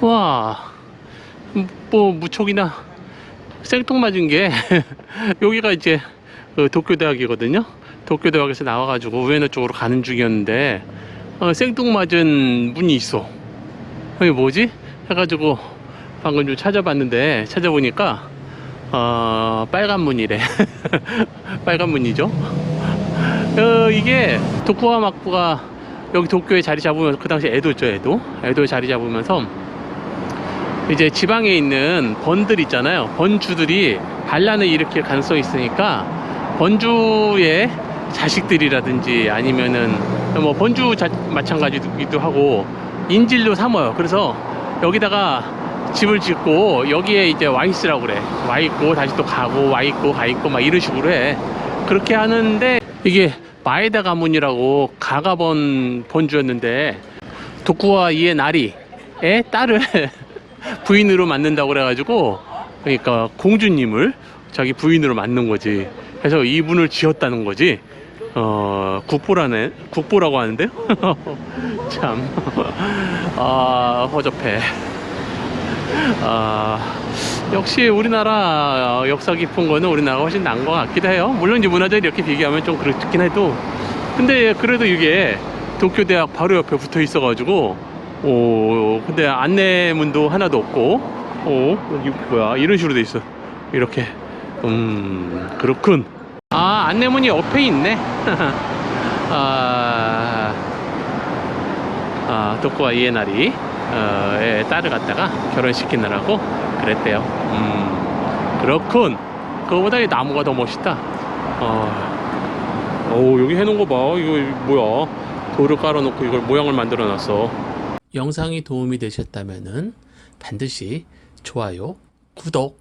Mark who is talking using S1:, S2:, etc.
S1: 와, 뭐 무척이나 생뚱맞은 게 여기가 이제 그 도쿄대학이거든요. 도쿄대학에서 나와가지고 우에노 쪽으로 가는 중이었는데 어, 생뚱맞은 문이 있어. 이게 뭐지? 해가지고 방금 좀 찾아봤는데 찾아보니까 어, 빨간 문이래. 빨간 문이죠. 어, 이게 도쿠와 막부가 여기 도쿄에 자리 잡으면 그 당시 에도죠 에도 에도에 자리 잡으면서 이제 지방에 있는 번들 있잖아요. 번주들이 반란을 일으킬 가능성이 있으니까 번주의 자식들이라든지 아니면은 뭐 번주 자, 마찬가지기도 하고 인질로 삼아요. 그래서 여기다가 집을 짓고 여기에 이제 와 있으라고 그래. 와 있고 다시 또 가고 와 있고 가 있고 막 이런 식으로 해. 그렇게 하는데 이게 마에다 가문이라고 가가번 번주였는데 도쿠와 이의 나리의 딸을 부인으로 만든다고 그래가지고 그러니까 공주님을 자기 부인으로 만든 거지. 그래서 이분을 지었다는 거지. 어 국보라네 국보라고 하는데요 참 아 허접해. 아 역시 우리나라 역사 깊은 거는 우리나라가 훨씬 나은 것 같기도 해요. 물론 이제 문화재를 이렇게 비교하면 좀 그렇긴 해도. 근데 그래도 이게 도쿄대학 바로 옆에 붙어 있어가지고 오 근데 안내문도 하나도 없고 오 여기 뭐야 이런 식으로 돼 있어 이렇게 음 그렇군 아 안내문이 옆에 있네 아, 아 도쿄와 이에나리 어, 의 딸을 갖다가 결혼시키느라고 그랬대요. 음, 그렇군. 그거보다 이 나무가 더 멋있다. 어, 오, 여기 해놓은 거 봐. 이거 뭐야. 돌을 깔아놓고 이걸 모양을 만들어 놨어. 영상이 도움이 되셨다면 반드시 좋아요, 구독,